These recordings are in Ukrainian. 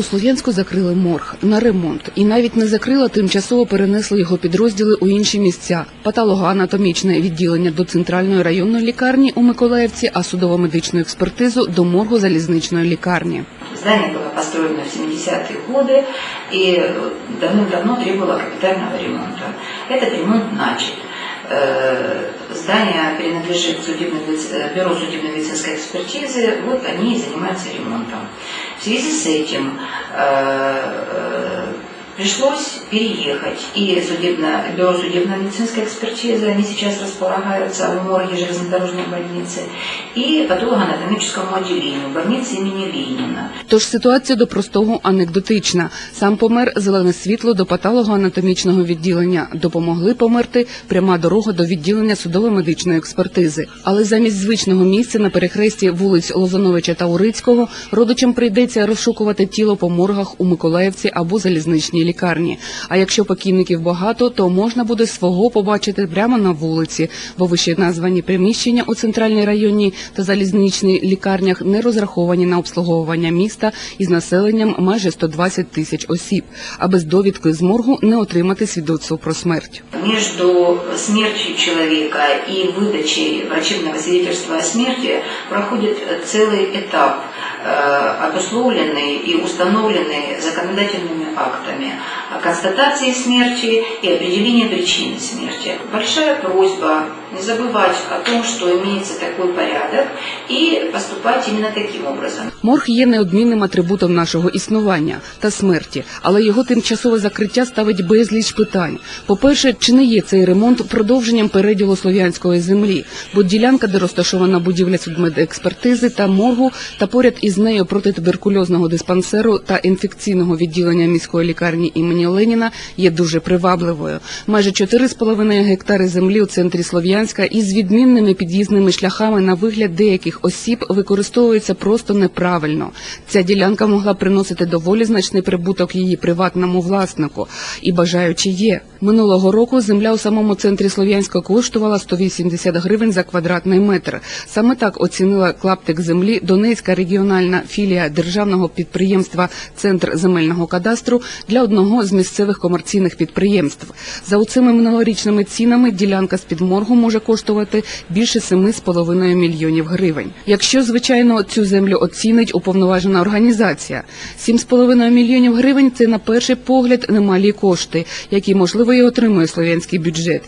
У Слов'янську закрили морг на ремонт і навіть не закрили, а тимчасово перенесли його підрозділи у інші місця. Патологоанатомічне відділення до центральної районної лікарні у Миколаївці, а судово-медичну експертизу до моргу залізничної лікарні. Здание было построено в 70-е годы и давным-давно требовало капитального ремонта. Этот ремонт начат. Э, Здание принадлежит судебной- э, бюро судебно-медицинской экспертизы, вот они и занимаются ремонтом. В связи с этим э, э, пришлось переехать. И судебно, бюро судебно-медицинской экспертизы, они сейчас располагаются в морге железнодорожной больницы, и патологоанатомическому отделению больницы имени Ленина. Тож ситуація до простого анекдотична. Сам помер зелене світло до патологоанатомічного відділення. Допомогли померти пряма дорога до відділення судово-медичної експертизи. Але замість звичного місця на перехресті вулиць Лозановича та Урицького родичам прийдеться розшукувати тіло по моргах у Миколаївці або залізничній лікарні. А якщо покійників багато, то можна буде свого побачити прямо на вулиці, бо вище названі приміщення у центральній районній та залізничній лікарнях не розраховані на обслуговування міста із населенням майже 120 тисяч осіб, а без довідки з моргу не отримати свідоцтво про смерть. Между смертью человека и выдачей врачебного свидетельства о смерти проходит целый этап, э, обусловленный и установленный законодательными актами о констатации смерти и определении причины смерти. Большая просьба не забывать о том, что имеется такой порядок, и поступать именно таким образом. Морг є неодмінним атрибутом нашого існування та смерті, але його тимчасове закриття ставить безліч питань. По-перше, чи не є цей ремонт продовженням переділу слов'янської землі, бо ділянка, де розташована будівля судмедекспертизи та моргу, та поряд із нею протитуберкульозного диспансеру та інфекційного відділення міської лікарні імені Леніна, є дуже привабливою. Майже 4,5 гектари землі у центрі Слов'янська із відмінними під'їзними шляхами на вигляд деяких осіб використовується просто неправильно. Ця ділянка могла приносити доволі значний прибуток її приватному власнику. І бажаючи є. Минулого року земля у самому центрі Слов'янська коштувала 180 гривень за квадратний метр. Саме так оцінила клаптик землі Донецька регіональна філія державного підприємства Центр земельного кадастру для одного з місцевих комерційних підприємств. За оцими минулорічними цінами ділянка з підморгу може коштувати більше 7,5 мільйонів гривень. Якщо, звичайно, цю землю оцінить уповноважена організація. 7,5 мільйонів гривень – це на перший погляд немалі кошти, які, можливо, і отримує слов'янський бюджет.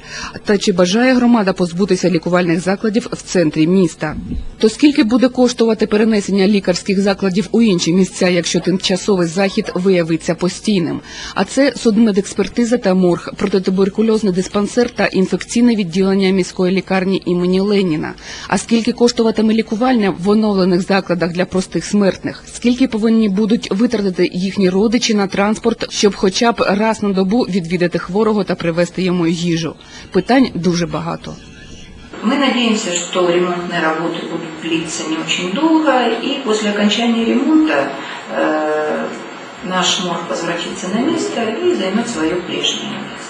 Та чи бажає громада позбутися лікувальних закладів в центрі міста? То скільки буде коштувати перенесення лікарських закладів у інші місця, якщо тимчасовий захід виявиться постійним? А це судмедекспертиза та морг, протитуберкульозний диспансер та інфекційне відділення міської лікарні імені Леніна. А скільки коштуватиме лікувальня в оновлених закладах для простих смертних? Скільки повинні будуть витратити їхні родичі на транспорт, щоб хоча б раз на добу відвідати хворого та привезти йому їжу? Питань дуже багато. Мы надеемся, что ремонтные работы будут длиться не очень долго, и после окончания ремонта э, наш морг возвратится на место и займет свое прежнее место.